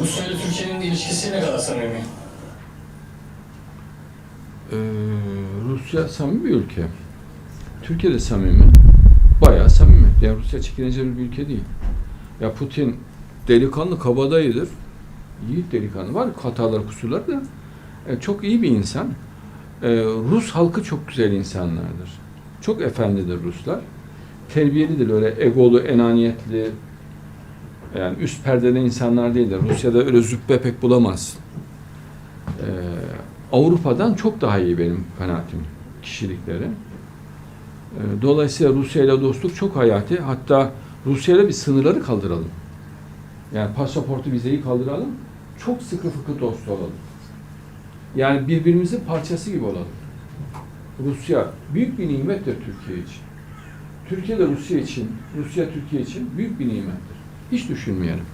Rusya ile Türkiye'nin ilişkisi ne kadar samimi? Ee, Rusya samimi bir ülke. Türkiye de samimi. Bayağı samimi. Yani Rusya çekinecek bir ülke değil. Ya Putin delikanlı kabadayıdır. Yiğit delikanlı var. Hatalar, kusurlar da. e, çok iyi bir insan. E, Rus halkı çok güzel insanlardır. Çok efendidir Ruslar. Terbiyelidir öyle egolu, enaniyetli, yani üst perdede insanlar değildir. Rusya'da öyle züppe pek bulamazsın. Ee, Avrupa'dan çok daha iyi benim kanaatim kişilikleri. Ee, dolayısıyla Rusya ile dostluk çok hayati. Hatta Rusya ile bir sınırları kaldıralım. Yani pasaportu, vizeyi kaldıralım. Çok sıkı fıkı dost olalım. Yani birbirimizin parçası gibi olalım. Rusya büyük bir nimettir Türkiye için. Türkiye de Rusya için, Rusya Türkiye için büyük bir nimettir. Hiç düşünmeyelim.